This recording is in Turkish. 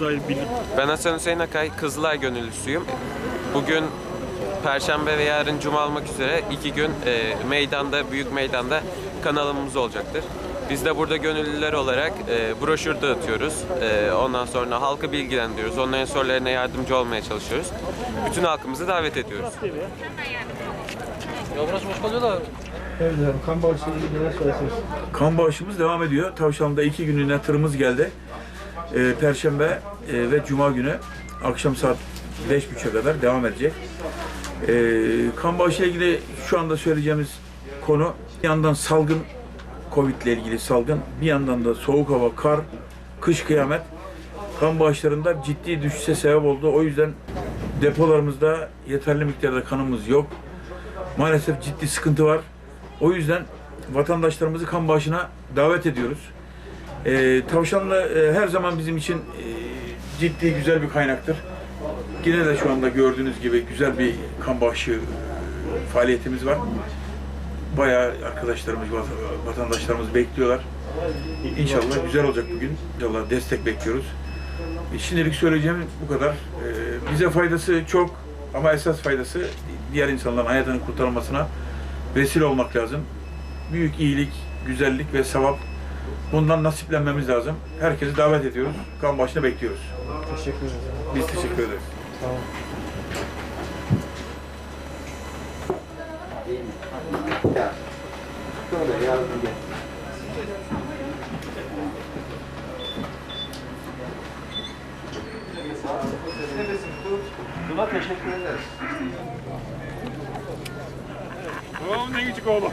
dair bilgi. Ben Hasan Hüseyin Akay, Kızılay gönüllüsüyüm. Bugün Perşembe ve yarın Cuma olmak üzere iki gün e, meydanda, büyük meydanda kanalımız olacaktır. Biz de burada gönüllüler olarak e, broşür dağıtıyoruz. E, ondan sonra halkı bilgilendiriyoruz. Onların sorularına yardımcı olmaya çalışıyoruz. Bütün halkımızı davet ediyoruz. Evet kan bağışıyla ilgili neler söylersiniz? Kan bağışımız devam ediyor. Tavşan'da iki günlüğüne tırımız geldi. Ee, Perşembe e, ve Cuma günü akşam saat 5.30'a kadar devam edecek. Ee, kan bağışı ile ilgili şu anda söyleyeceğimiz konu bir yandan salgın, Covid ile ilgili salgın, bir yandan da soğuk hava, kar, kış kıyamet kan bağışlarında ciddi düşüşe sebep oldu. O yüzden depolarımızda yeterli miktarda kanımız yok. Maalesef ciddi sıkıntı var. O yüzden vatandaşlarımızı kan bağışına davet ediyoruz. Ee, Tavşanlı e, her zaman bizim için e, ciddi güzel bir kaynaktır. Yine de şu anda gördüğünüz gibi güzel bir kan bağışı e, faaliyetimiz var. Bayağı arkadaşlarımız, vat- vatandaşlarımız bekliyorlar. İnşallah güzel olacak bugün. İnşallah destek bekliyoruz. E, Şimdilik söyleyeceğim bu kadar. E, Bize faydası çok ama esas faydası diğer insanların hayatını kurtarmasına vesile olmak lazım. Büyük iyilik, güzellik ve sevap bundan nasiplenmemiz lazım. Herkesi davet ediyoruz. Kan başına bekliyoruz. Teşekkür ederim. Biz teşekkür ederiz. Sağ olun. Buna teşekkür ederiz. Babamın en küçük oğlu.